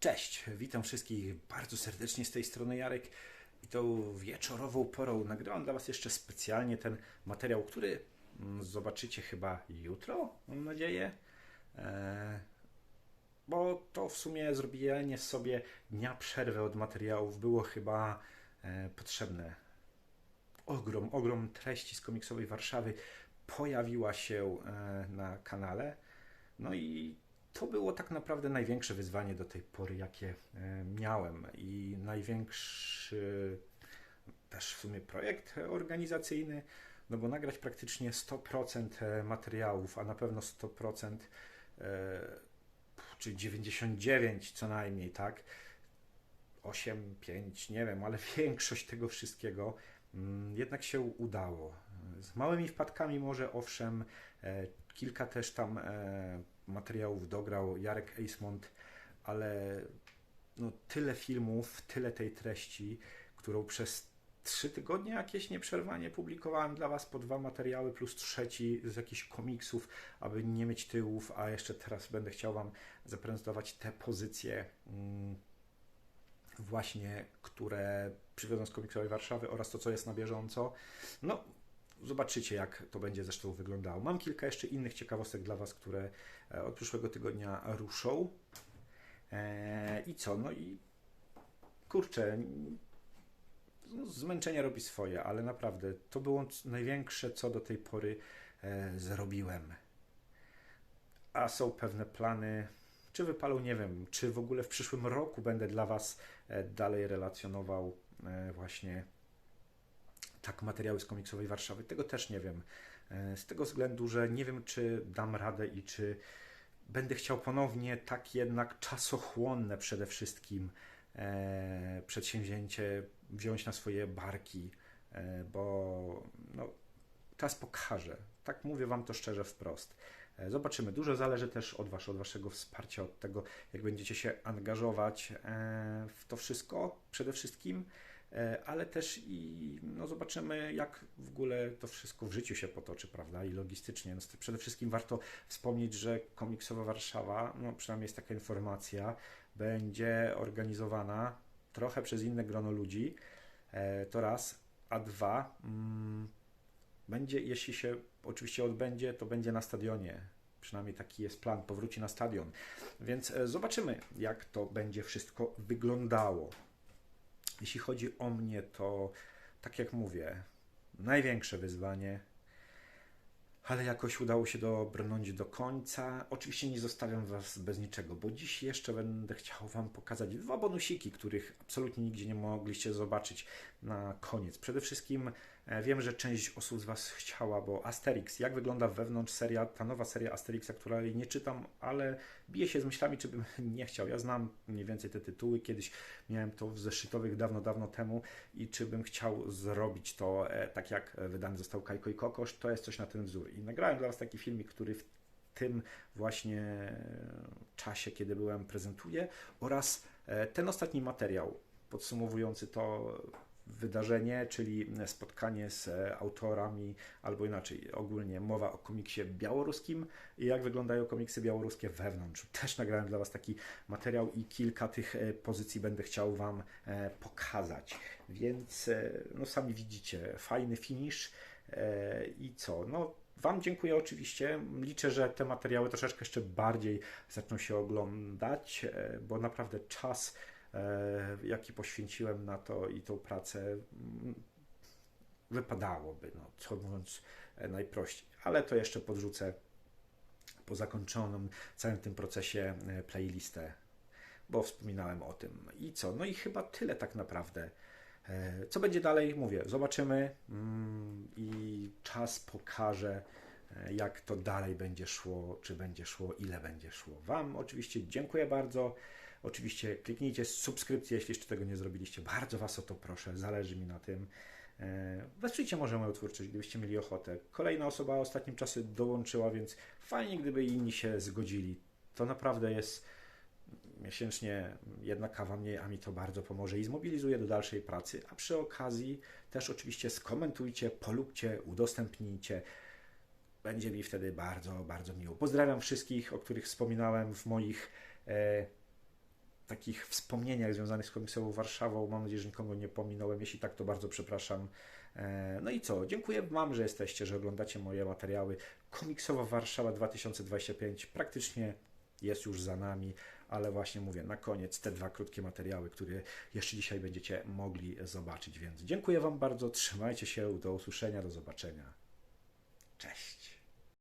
Cześć, witam wszystkich bardzo serdecznie z tej strony Jarek i tą wieczorową porą nagrałam dla Was jeszcze specjalnie ten materiał, który mm, zobaczycie chyba jutro, mam nadzieję. E, bo to w sumie zrobienie sobie dnia przerwy od materiałów było chyba e, potrzebne. Ogrom, ogrom treści z komiksowej Warszawy pojawiła się e, na kanale. No i to było tak naprawdę największe wyzwanie do tej pory, jakie e, miałem i największy też w sumie projekt organizacyjny, no bo nagrać praktycznie 100% e, materiałów, a na pewno 100%, e, czy 99 co najmniej, tak? 8, 5, nie wiem, ale większość tego wszystkiego mm, jednak się udało. Z małymi wpadkami może owszem, kilka też tam materiałów dograł Jarek Eismont, ale no, tyle filmów, tyle tej treści, którą przez trzy tygodnie jakieś nieprzerwanie publikowałem dla Was po dwa materiały plus trzeci z jakichś komiksów, aby nie mieć tyłów, a jeszcze teraz będę chciał Wam zaprezentować te pozycje mm, właśnie, które przywiozłem z komiksowej Warszawy oraz to, co jest na bieżąco. No, Zobaczycie, jak to będzie zresztą wyglądało. Mam kilka jeszcze innych ciekawostek dla Was, które e, od przyszłego tygodnia ruszą. E, I co? No i kurczę, no, zmęczenie robi swoje, ale naprawdę to było największe, co do tej pory e, zrobiłem. A są pewne plany, czy wypalą, nie wiem, czy w ogóle w przyszłym roku będę dla Was dalej relacjonował właśnie tak materiały z komiksowej Warszawy. Tego też nie wiem. E, z tego względu, że nie wiem, czy dam radę i czy będę chciał ponownie tak jednak czasochłonne przede wszystkim e, przedsięwzięcie wziąć na swoje barki, e, bo no, czas pokaże. Tak mówię Wam to szczerze wprost. E, zobaczymy. Dużo zależy też od Was, od Waszego wsparcia, od tego, jak będziecie się angażować e, w to wszystko przede wszystkim. E, ale też i no zobaczymy, jak w ogóle to wszystko w życiu się potoczy, prawda, i logistycznie. No, przede wszystkim warto wspomnieć, że komiksowa Warszawa, no przynajmniej jest taka informacja, będzie organizowana trochę przez inne grono ludzi, e, to raz, a dwa, mm, będzie, jeśli się oczywiście odbędzie, to będzie na stadionie. Przynajmniej taki jest plan, powróci na stadion. Więc e, zobaczymy, jak to będzie wszystko wyglądało. Jeśli chodzi o mnie, to tak jak mówię, największe wyzwanie, ale jakoś udało się dobrnąć do końca. Oczywiście nie zostawiam Was bez niczego, bo dziś jeszcze będę chciał Wam pokazać dwa bonusiki, których absolutnie nigdzie nie mogliście zobaczyć na koniec. Przede wszystkim wiem, że część osób z Was chciała, bo Asterix, jak wygląda wewnątrz seria, ta nowa seria Asterixa, której nie czytam, ale bije się z myślami, czy bym nie chciał. Ja znam mniej więcej te tytuły, kiedyś miałem to w zeszytowych dawno, dawno temu i czy bym chciał zrobić to e, tak jak wydany został Kajko i Kokosz, to jest coś na ten wzór. I nagrałem dla Was taki filmik, który w tym właśnie czasie, kiedy byłem, prezentuję oraz e, ten ostatni materiał podsumowujący to wydarzenie, czyli spotkanie z autorami, albo inaczej, ogólnie mowa o komiksie białoruskim i jak wyglądają komiksy białoruskie wewnątrz. Też nagrałem dla Was taki materiał i kilka tych e, pozycji będę chciał Wam e, pokazać. Więc, e, no sami widzicie, fajny finish i co? No, Wam dziękuję oczywiście. Liczę, że te materiały troszeczkę jeszcze bardziej zaczną się oglądać, bo naprawdę czas jaki poświęciłem na to i tą pracę, mm, wypadałoby, no, co mówiąc e, najprościej. Ale to jeszcze podrzucę po zakończonym całym tym procesie e, playlistę, bo wspominałem o tym. I co? No i chyba tyle tak naprawdę. Co będzie dalej? Mówię, zobaczymy mm, i czas pokaże, jak to dalej będzie szło, czy będzie szło, ile będzie szło. Wam oczywiście dziękuję bardzo. Oczywiście kliknijcie subskrypcję, jeśli jeszcze tego nie zrobiliście. Bardzo Was o to proszę, zależy mi na tym. E, wesprzyjcie może moją twórczość, gdybyście mieli ochotę. Kolejna osoba ostatnim czasy dołączyła, więc fajnie, gdyby inni się zgodzili. To naprawdę jest miesięcznie jedna kawa mniej, a mi to bardzo pomoże i zmobilizuje do dalszej pracy. A przy okazji też oczywiście skomentujcie, polubcie, udostępnijcie. Będzie mi wtedy bardzo, bardzo miło. Pozdrawiam wszystkich, o których wspominałem w moich e, takich wspomnieniach związanych z komiksową Warszawą. Mam nadzieję, że nikogo nie pominąłem. Jeśli tak, to bardzo przepraszam. E, No i co? Dziękuję Wam, że jesteście, że oglądacie moje materiały. Komiksowa Warszawa 2025 praktycznie jest już za nami, ale właśnie mówię, na koniec te dwa krótkie materiały, które jeszcze dzisiaj będziecie mogli zobaczyć. Więc dziękuję Wam bardzo, trzymajcie się, do usłyszenia, do zobaczenia. Cześć.